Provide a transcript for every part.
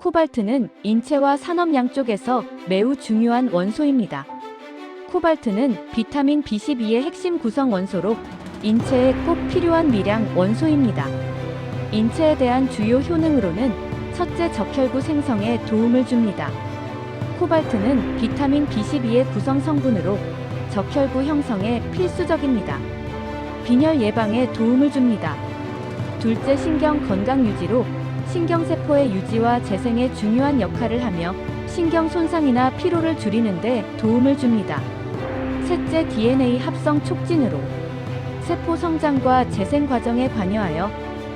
코발트는 인체와 산업 양쪽에서 매우 중요한 원소입니다. 코발트는 비타민 B12의 핵심 구성 원소로 인체에 꼭 필요한 미량 원소입니다. 인체에 대한 주요 효능으로는 첫째 적혈구 생성에 도움을 줍니다. 코발트는 비타민 B12의 구성 성분으로 적혈구 형성에 필수적입니다. 빈혈 예방에 도움을 줍니다. 둘째 신경 건강 유지로 신경세포의 유지와 재생에 중요한 역할을 하며 신경 손상이나 피로를 줄이는데 도움을 줍니다. 셋째 DNA 합성 촉진으로 세포 성장과 재생 과정에 관여하여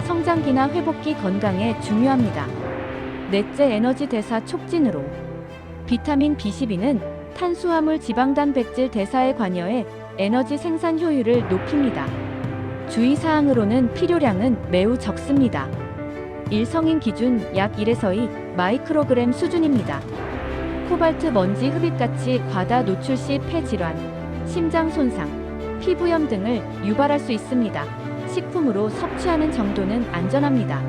성장기나 회복기 건강에 중요합니다. 넷째 에너지 대사 촉진으로 비타민 B12는 탄수화물 지방단백질 대사에 관여해 에너지 생산 효율을 높입니다. 주의사항으로는 필요량은 매우 적습니다. 일성인 기준 약 1에서 2 마이크로그램 수준입니다. 코발트 먼지 흡입같이 과다 노출 시 폐질환, 심장 손상, 피부염 등을 유발할 수 있습니다. 식품으로 섭취하는 정도는 안전합니다.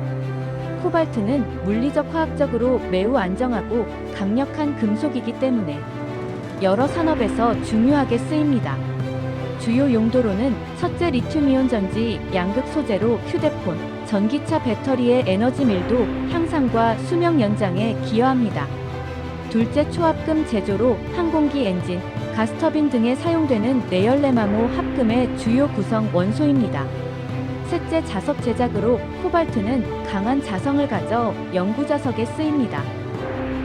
코발트는 물리적 화학적으로 매우 안정하고 강력한 금속이기 때문에 여러 산업에서 중요하게 쓰입니다. 주요 용도로는 첫째 리튬이온 전지 양극 소재로 휴대폰, 전기차 배터리의 에너지 밀도 향상과 수명 연장에 기여합니다. 둘째 초합금 제조로 항공기 엔진, 가스터빈 등에 사용되는 내열레마모 합금의 주요 구성 원소입니다. 셋째 자석 제작으로 코발트는 강한 자성을 가져 연구 자석에 쓰입니다.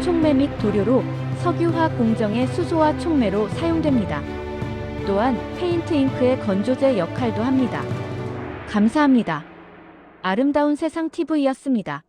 촉매 및 도료로 석유화학 공정의 수소와 촉매로 사용됩니다. 또한 페인트 잉크의 건조제 역할도 합니다. 감사합니다. 아름다운 세상 TV였습니다.